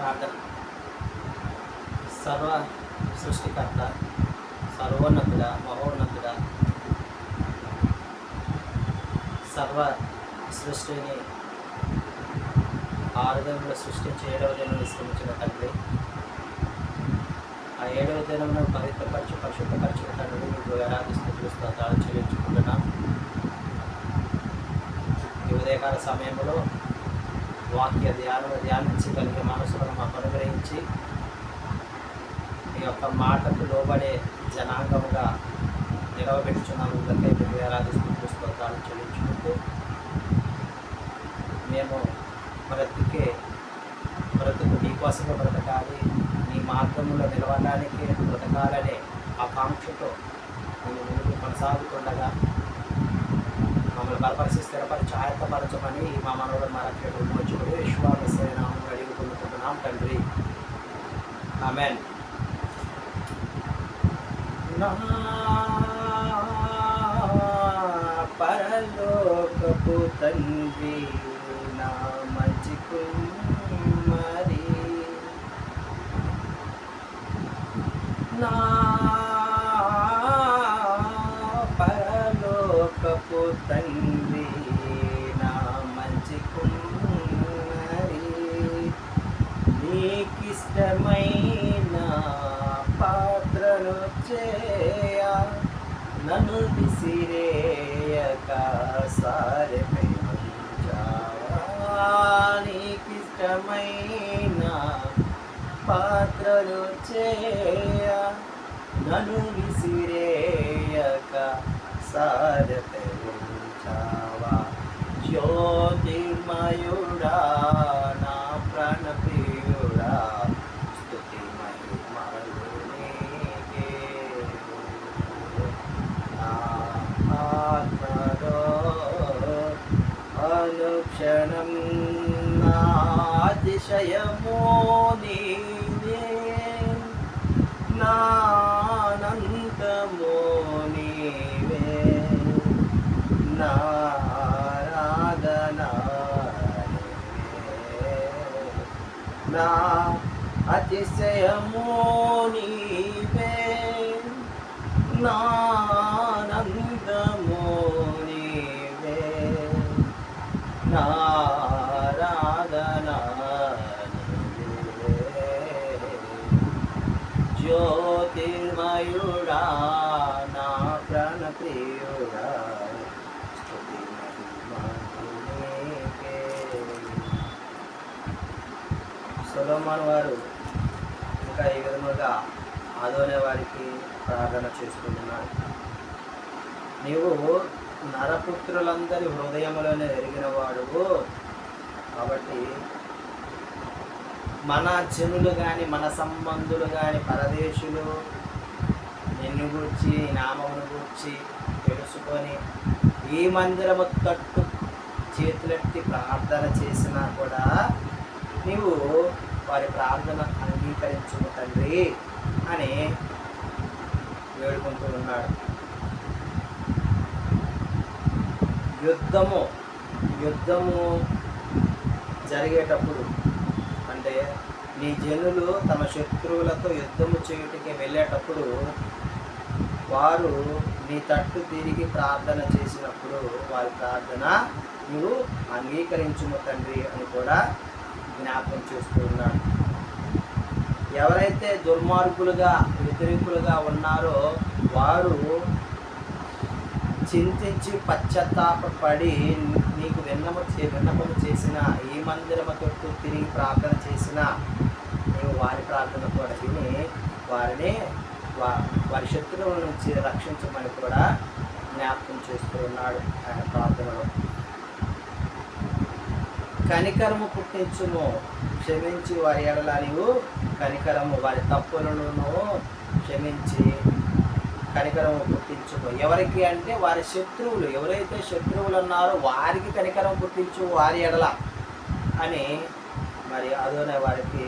ప్రార్థన సర్వ సృష్టికర్త సర్వోన్నతుడ మహోన్నతుడ. సర్వ సృష్టిని ఆరు సృష్టించి ఏడవ దినం విశ్రమించిన తండ్రి. ఆ ఏడవ దినమును పవిత్రపరచు పరిశుద్ధపరచు తండ్రి మీకు ఆరాధిస్తూ స్తోత్రాలు చెల్లించుకుంటున్నాం. ఈ ఉదయకాల సమయంలో వాక్య ధ్యానం ధ్యానించి కలిగే మనసులను మాకు అనుగ్రహించి మీ యొక్క మాటకు లోబడే జనాంగముగా నిలవబెట్టుచున్నాము. ఇందుకై మీరు ఆరాధిస్తూ స్తోత్రాలు చెల్లించుకుంటూ మేము బ్రతికే బ్రతుకు నీకోసమే బ్రతకాలి. నీ మార్గంలో నిలవడానికి బ్రతకాలనే ఆకాంక్షతో మేము ముందుకు కొనసాగుతుండగా మమ్మల్ని బలపరిచి స్థిరపరిచి ఆయత్తపరచమని మా మనవడు మా రక్షకుడు విమోచకుడు విశ్వాసమైన అడిగి పొందుకుంటున్నాం తండ్రి. ఆమెన్. పరలోకపు తండ్రి నా మంచి కుమ్మరి నా ఇష్టమైన పాత్రను చేయ నన్ను విసిరేయక సారెపై ఉంచావా నీకిష్టమైన పాత్రను చేయ నన్ను విసిరేయక సారెపై ఉంచావా జ్యోతిర్మయుడా నా ప్రాణప్రియుడా స్తుతి మహిమలు నీకే. నా ఆత్మలో అనుక్షణం నాతిశయమో నీవే నానందమో నీవే నారాధనా నా అతిశయమో నీవే నా నారాధనా నీవే జ్యోతిర్మయుడా నా ప్రాణప్రియుడా స్తుతి మహిమలు వారు ఇంకా ఈ విధముగా ఆదోనే వారికి ప్రార్థన చేసుకుంటున్నారు. నీవు నరపుత్రులందరి హృదయములోనే ఎరిగిన వాడువు కాబట్టి మన జనులు కానీ మన సంబంధులు కానీ పరదేశులు నిన్ను గూర్చి నామమును గూర్చి తెలుసుకొని ఈ మందిరము తట్టు చేతులెత్తి ప్రార్థన చేసినా కూడా నీవు వారి ప్రార్థన అంగీకరించుము తండ్రి అని వేడుకుంటూ ఉన్నాడు. యుద్ధము యుద్ధము జరిగేటప్పుడు అంటే నీ జనులు తమ శత్రువులతో యుద్ధము చేయుటకి వెళ్ళేటప్పుడు వారు నీ తట్టు తిరిగి ప్రార్థన చేసినప్పుడు వారి ప్రార్థన నువ్వు అంగీకరించుము తండ్రి అని కూడా జ్ఞాపకం చేస్తూ ఉన్నాడు. ఎవరైతే దుర్మార్గులుగా వ్యతిరేకులుగా ఉన్నారో వారు చింతించి పశ్చాత్తాపడి నీకు విన్నము చే విన్నపము చేసిన ఏ మందిరము తొట్టు తిరిగి ప్రార్థన చేసిన నీవు వారి ప్రార్థన కూడా విని వారిని వా వారి శత్రువుల నుంచి రక్షించమని కూడా జ్ఞాపకం చేస్తూ ఉన్నాడు ఆయన ప్రార్థనలో. కనికరము పుట్టించుము. క్షమించి వారి ఎడల నీవు కనికరము. వారి తప్పులను క్షమించి కనికరం పుట్టించుము ఎవరికి అంటే వారి శత్రువులు. ఎవరైతే శత్రువులు ఉన్నారో వారికి కనికరం పుట్టించు వారి ఎడల అని మరి అదోనే వారికి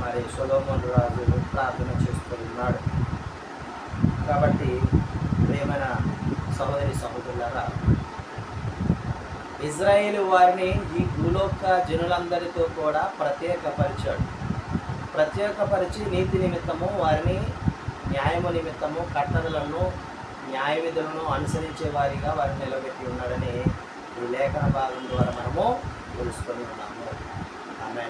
మరి సులోమన్ రాజు ప్రార్థన చేస్తున్నాడు. కాబట్టి ప్రేమైన సహోదరి సహోదరులారా ఇజ్రాయేల్ వారిని ఈ భూలోక జనులందరితో కూడా ప్రత్యేకపరిచాడు. ప్రత్యేకపరిచి నీతి నిమిత్తము వారిని న్యాయము నిమిత్తము కట్టడలను న్యాయ విధులను అనుసరించే వారిగా వారిని నిలబెట్టి ఉన్నాడని ఈ లేఖన భాగం ద్వారా మనము తెలుసుకొని ఉన్నాము. ఆమె